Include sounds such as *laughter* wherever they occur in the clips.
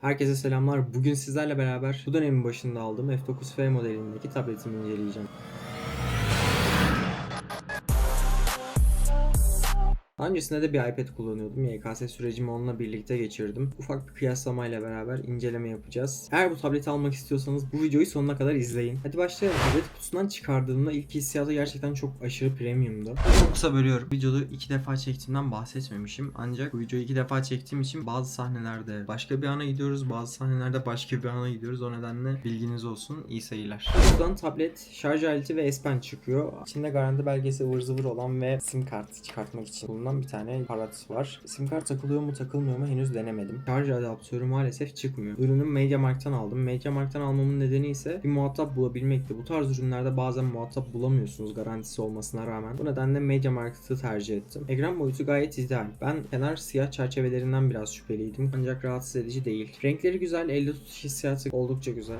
Herkese selamlar. Bugün sizlerle beraber bu dönemin başında aldığım F9F modelindeki tabletimi inceleyeceğim. Daha Öncesinde de bir iPad kullanıyordum. YKS sürecimi onunla birlikte geçirdim. Ufak bir kıyaslamayla beraber inceleme yapacağız. Eğer bu tableti almak istiyorsanız bu videoyu sonuna kadar izleyin. Hadi başlayalım. Tablet kutusundan çıkardığımda ilk hissiyatı gerçekten çok aşırı premiumdu. Çok kısa bölüyorum. Videoda iki defa çektiğimden bahsetmemişim. Ancak bu videoyu iki defa çektiğim için bazı sahnelerde başka bir ana gidiyoruz. Bazı sahnelerde başka bir ana gidiyoruz. O nedenle bilginiz olsun. İyi seyirler. Kutudan tablet, şarj aleti ve S Pen çıkıyor. İçinde garanti belgesi ıvır zıvır olan ve sim kart çıkartmak için bulunan bir tane aparat var. Sim kart takılıyor mu takılmıyor mu henüz denemedim. Şarj adaptörü maalesef çıkmıyor. Ürünü MediaMarkt'tan aldım. MediaMarkt'tan almamın nedeni ise bir muhatap bulabilmekti. Bu tarz ürünlerde bazen muhatap bulamıyorsunuz garantisi olmasına rağmen. Bu nedenle MediaMarkt'ı tercih ettim. Ekran boyutu gayet ideal. Ben kenar siyah çerçevelerinden biraz şüpheliydim. Ancak rahatsız edici değil. Renkleri güzel, elde tutuş hissiyatı oldukça güzel.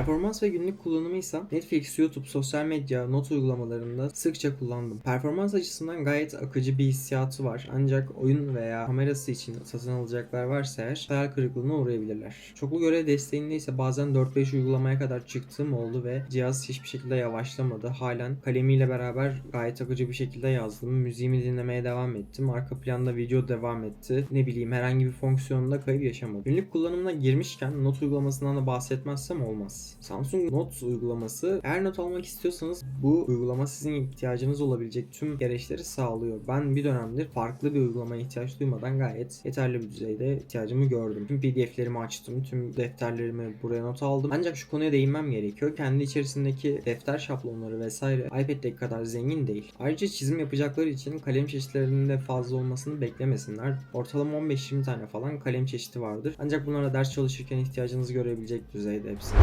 Performans ve günlük kullanımı ise Netflix, YouTube, sosyal medya, not uygulamalarında sıkça kullandım. Performans açısından gayet akıcı bir hissiyatı var. Ancak oyun veya kamerası için satın alacaklar varsa eğer hayal kırıklığına uğrayabilirler. Çoklu görev desteğinde ise bazen 4-5 uygulamaya kadar çıktığım oldu ve cihaz hiçbir şekilde yavaşlamadı. Halen kalemiyle beraber gayet akıcı bir şekilde yazdım. Müziğimi dinlemeye devam ettim. Arka planda video devam etti. Ne bileyim herhangi bir fonksiyonda kayıp yaşamadım. Günlük kullanımına girmişken not uygulamasından da bahsetmezsem olmaz. Samsung Notes uygulaması eğer not almak istiyorsanız bu uygulama sizin ihtiyacınız olabilecek tüm gereçleri sağlıyor. Ben bir dönemdir farklı bir uygulamaya ihtiyaç duymadan gayet yeterli bir düzeyde ihtiyacımı gördüm. Tüm pdf'lerimi açtım, tüm defterlerimi buraya not aldım. Ancak şu konuya değinmem gerekiyor. Kendi içerisindeki defter şablonları vesaire iPad'deki kadar zengin değil. Ayrıca çizim yapacakları için kalem çeşitlerinin de fazla olmasını beklemesinler. Ortalama 15-20 tane falan kalem çeşidi vardır. Ancak bunlara ders çalışırken ihtiyacınızı görebilecek düzeyde hepsi.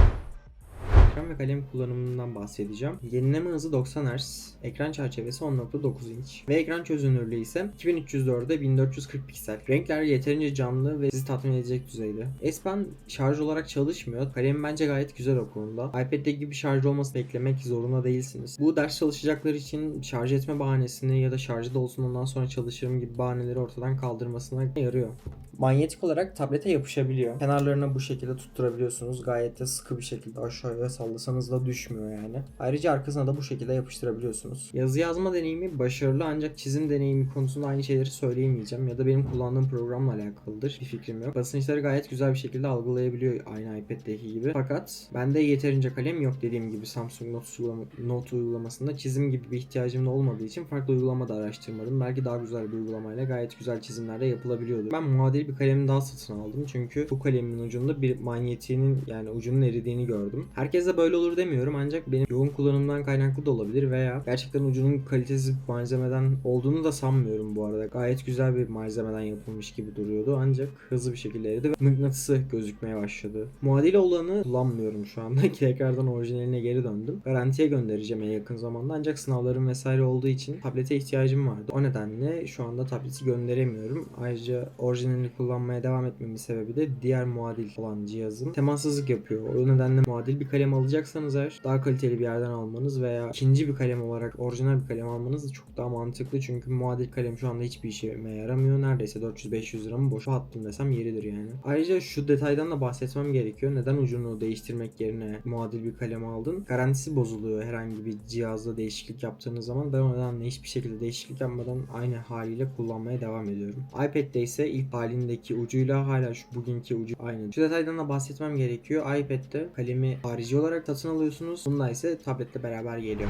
Ekran ve kalem kullanımından bahsedeceğim. Yenileme hızı 90 Hz, ekran çerçevesi 10.9 inç ve ekran çözünürlüğü ise 2304'e 1440 piksel. Renkler yeterince canlı ve sizi tatmin edecek düzeyde. S Pen şarj olarak çalışmıyor. Kalem bence gayet güzel o konuda. iPad'deki gibi şarj olması beklemek zorunda değilsiniz. Bu ders çalışacaklar için şarj etme bahanesini ya da şarjı da olsun ondan sonra çalışırım gibi bahaneleri ortadan kaldırmasına yarıyor. Manyetik olarak tablete yapışabiliyor. Kenarlarına bu şekilde tutturabiliyorsunuz. Gayet de sıkı bir şekilde aşağıya sallasanız da düşmüyor yani. Ayrıca arkasına da bu şekilde yapıştırabiliyorsunuz. Yazı yazma deneyimi başarılı ancak çizim deneyimi konusunda aynı şeyleri söyleyemeyeceğim ya da benim kullandığım programla alakalıdır. Bir fikrim yok. Basınçları gayet güzel bir şekilde algılayabiliyor aynı iPad'deki gibi. Fakat bende yeterince kalem yok dediğim gibi Samsung Note, uygulama, Note uygulamasında çizim gibi bir ihtiyacım da olmadığı için farklı uygulama da araştırmadım. Belki daha güzel bir uygulamayla gayet güzel çizimler de yapılabiliyordu. Ben muadil bir kalem daha satın aldım çünkü bu kalemin ucunda bir manyetiğinin yani ucunun eridiğini gördüm. Herkes de böyle olur demiyorum ancak benim yoğun kullanımdan kaynaklı da olabilir veya gerçekten ucunun kalitesiz bir malzemeden olduğunu da sanmıyorum bu arada. Gayet güzel bir malzemeden yapılmış gibi duruyordu ancak hızlı bir şekilde eridi ve mıknatısı gözükmeye başladı. Muadil olanı kullanmıyorum şu anda. *laughs* Tekrardan orijinaline geri döndüm. Garantiye göndereceğim en yakın zamanda ancak sınavlarım vesaire olduğu için tablete ihtiyacım vardı. O nedenle şu anda tableti gönderemiyorum. Ayrıca orijinalini kullanmaya devam etmemin sebebi de diğer muadil olan cihazım temassızlık yapıyor. O nedenle muadil bir kalem alacaksanız eğer daha kaliteli bir yerden almanız veya ikinci bir kalem olarak orijinal bir kalem almanız çok daha mantıklı. Çünkü muadil kalem şu anda hiçbir işime yaramıyor. Neredeyse 400-500 liramı boşa attım desem yeridir yani. Ayrıca şu detaydan da bahsetmem gerekiyor. Neden ucunu değiştirmek yerine muadil bir kalem aldın? Garantisi bozuluyor herhangi bir cihazda değişiklik yaptığınız zaman. Ben o nedenle hiçbir şekilde değişiklik yapmadan aynı haliyle kullanmaya devam ediyorum. iPad'de ise ilk halindeki ucuyla hala şu bugünkü ucu aynı. Şu detaydan da bahsetmem gerekiyor. iPad'de kalemi harici olarak satın alıyorsunuz. Bunda ise tabletle beraber geliyor.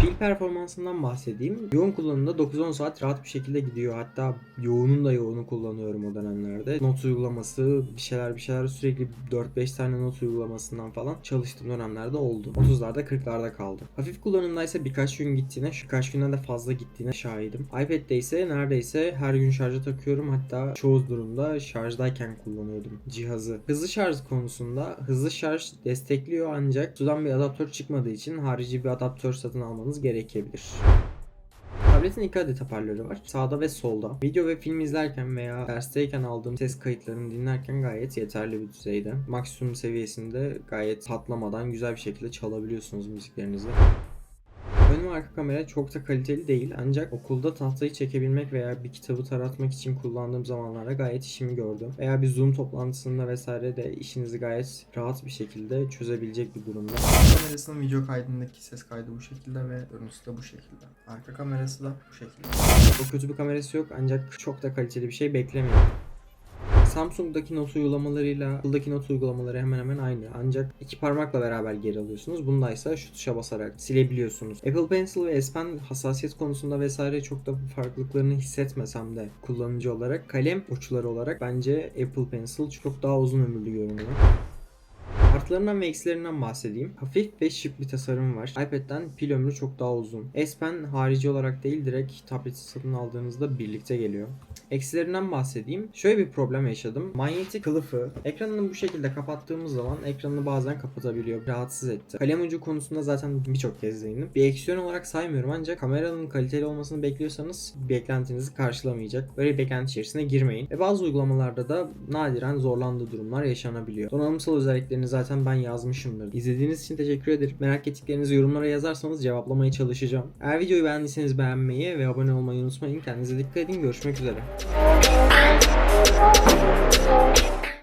Pil performansından bahsedeyim. Yoğun kullanımda 9-10 saat rahat bir şekilde gidiyor. Hatta yoğunun da yoğunu kullanıyorum o dönemlerde. Not uygulaması, bir şeyler bir şeyler sürekli 4-5 tane not uygulamasından falan çalıştığım dönemlerde oldu. 30'larda 40'larda kaldı. Hafif kullanımda ise birkaç gün gittiğine, birkaç günden de fazla gittiğine şahidim. iPad'de ise neredeyse her gün şarja takıyorum. Hatta çoğu durumda şarjdayken kullanıyordum cihazı. Hızlı şarj konusunda hızlı şarj destekliyor ancak sudan bir adaptör çıkmadığı için harici bir adaptör satın almanız gerekebilir. Tabletin iki adet hoparlörü var. Sağda ve solda. Video ve film izlerken veya dersteyken aldığım ses kayıtlarını dinlerken gayet yeterli bir düzeyde. Maksimum seviyesinde gayet patlamadan güzel bir şekilde çalabiliyorsunuz müziklerinizi. Ön ve arka kamera çok da kaliteli değil ancak okulda tahtayı çekebilmek veya bir kitabı taratmak için kullandığım zamanlarda gayet işimi gördü. Veya bir Zoom toplantısında vesaire de işinizi gayet rahat bir şekilde çözebilecek bir durumda. Arka kamerasının video kaydındaki ses kaydı bu şekilde ve görüntüsü de bu şekilde. Arka kamerası da bu şekilde. Çok kötü bir kamerası yok ancak çok da kaliteli bir şey beklemiyorum. Samsung'daki not uygulamalarıyla Apple'daki not uygulamaları hemen hemen aynı. Ancak iki parmakla beraber geri alıyorsunuz. Bunda ise şu tuşa basarak silebiliyorsunuz. Apple Pencil ve S Pen hassasiyet konusunda vesaire çok da farklılıklarını hissetmesem de kullanıcı olarak kalem uçları olarak bence Apple Pencil çok daha uzun ömürlü görünüyor. Artılarından ve eksilerinden bahsedeyim. Hafif ve şık bir tasarım var. iPad'den pil ömrü çok daha uzun. S Pen harici olarak değil direkt tableti satın aldığınızda birlikte geliyor. Eksilerinden bahsedeyim. Şöyle bir problem yaşadım. Manyetik kılıfı ekranını bu şekilde kapattığımız zaman ekranını bazen kapatabiliyor. Rahatsız etti. Kalem ucu konusunda zaten birçok kez değindim. Bir eksiyon olarak saymıyorum ancak kameranın kaliteli olmasını bekliyorsanız beklentinizi karşılamayacak. Böyle bir beklenti içerisine girmeyin. Ve bazı uygulamalarda da nadiren zorlandığı durumlar yaşanabiliyor. Donanımsal özelliklerini zaten ben yazmışımdır. İzlediğiniz için teşekkür ederim. Merak ettiklerinizi yorumlara yazarsanız cevaplamaya çalışacağım. Eğer videoyu beğendiyseniz beğenmeyi ve abone olmayı unutmayın. Kendinize dikkat edin. Görüşmek üzere.